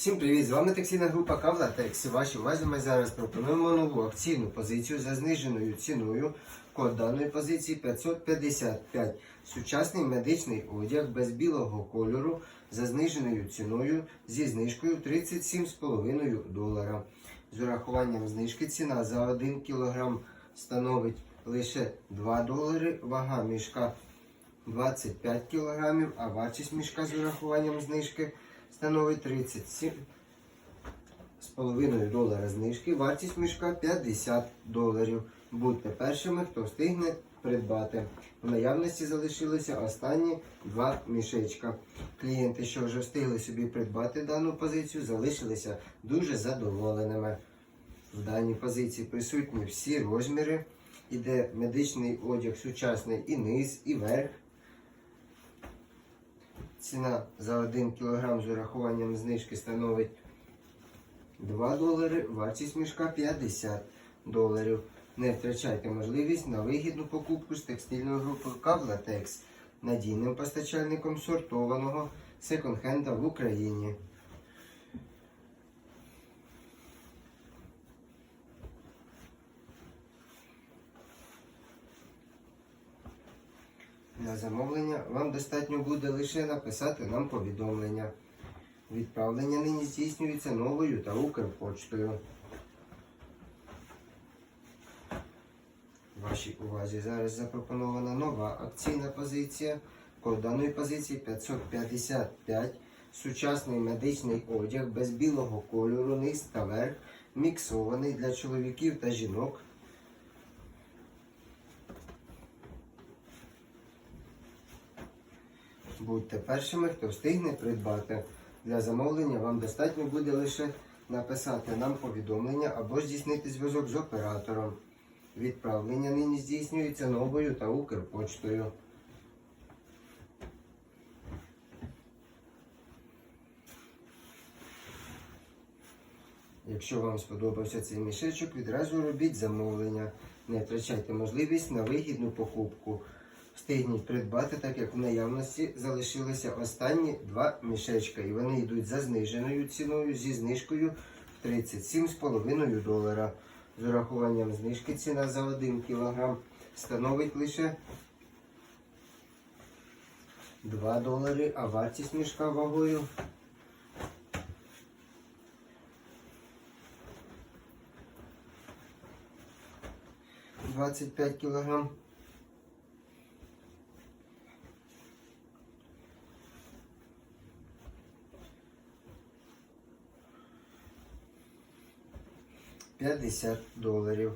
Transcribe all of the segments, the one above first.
Всім привіт! З вами таксійна група Кавла Кавлатекс. Вашій увазі ми зараз пропонуємо нову акційну позицію за зниженою ціною. Код даної позиції 555. Сучасний медичний одяг без білого кольору за зниженою ціною зі знижкою 37,5 долара. З урахуванням знижки ціна за 1 кг становить лише 2 долари. Вага мішка 25 кг, а вартість мішка з урахуванням знижки становить 37 з половиною долара знижки. Вартість мішка 50 доларів. Будьте першими, хто встигне придбати. В наявності залишилися останні два мішечка. Клієнти, що вже встигли собі придбати дану позицію, залишилися дуже задоволеними. В даній позиції присутні всі розміри. Іде медичний одяг сучасний і низ, і верх. Ціна за 1 кг з урахуванням знижки становить 2 долари, вартість мішка 50 доларів. Не втрачайте можливість на вигідну покупку з текстильної групи Кавлатекс, надійним постачальником сортованого секонд-хенда в Україні. Для замовлення вам достатньо буде лише написати нам повідомлення. Відправлення нині здійснюється новою та Укрпочтою. Вашій увазі зараз запропонована нова акційна позиція. Код даної позиції 555. Сучасний медичний одяг без білого кольору, низ та верх, міксований для чоловіків та жінок. Будьте першими, хто встигне придбати. Для замовлення вам достатньо буде лише написати нам повідомлення або здійснити зв'язок з оператором. Відправлення нині здійснюється новою та Укрпочтою. Якщо вам сподобався цей мішечок, відразу робіть замовлення. Не втрачайте можливість на вигідну покупку. Встигніть придбати, так як в наявності залишилися останні два мішечка. І вони йдуть за зниженою ціною зі знижкою в 37,5 долара. З урахуванням знижки ціна за 1 кг становить лише 2 долари, а вартість мішка вагою 25 кілограм. П'ятдесят доларів.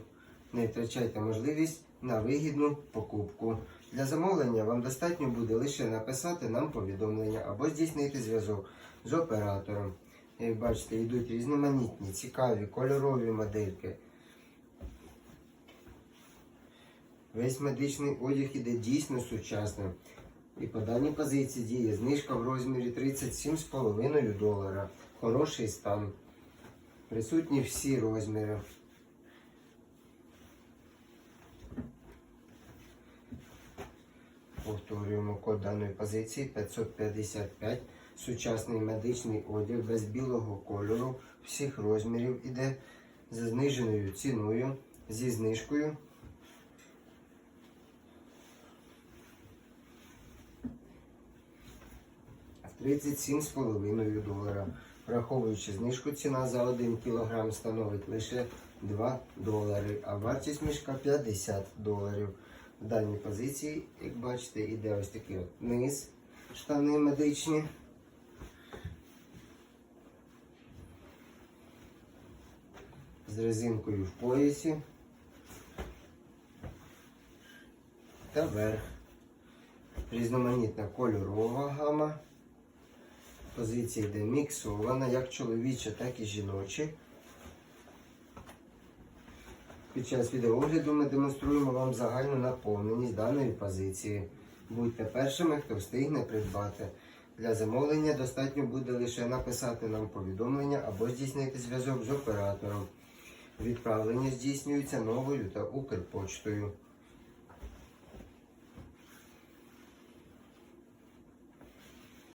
Не втрачайте можливість на вигідну покупку. Для замовлення вам достатньо буде лише написати нам повідомлення або здійснити зв'язок з оператором. Як бачите, йдуть різноманітні, цікаві, кольорові модельки. Весь медичний одяг іде дійсно сучасним. І по даній позиції діє знижка в розмірі 37,5 долара. Хороший стан. Присутні всі розміри. Повторюємо код даної позиції 555. Сучасний медичний одяг без білого кольору всіх розмірів іде за зниженою ціною зі знижкою в 37,5 долара. Враховуючи знижку, ціна за 1 кг становить лише 2 долари, а вартість мішка 50 доларів. В даній позиції, як бачите, іде ось такий от низ, штани медичні. З резинкою в поясі та верх. Різноманітна кольорова гама. Позиція йде міксована, як чоловіча, так і жіночі. Під час відеогляду ми демонструємо вам загальну наповненість даної позиції. Будьте першими, хто встигне придбати. Для замовлення достатньо буде лише написати нам повідомлення або здійснити зв'язок з оператором. Відправлення здійснюється новою та Укрпочтою.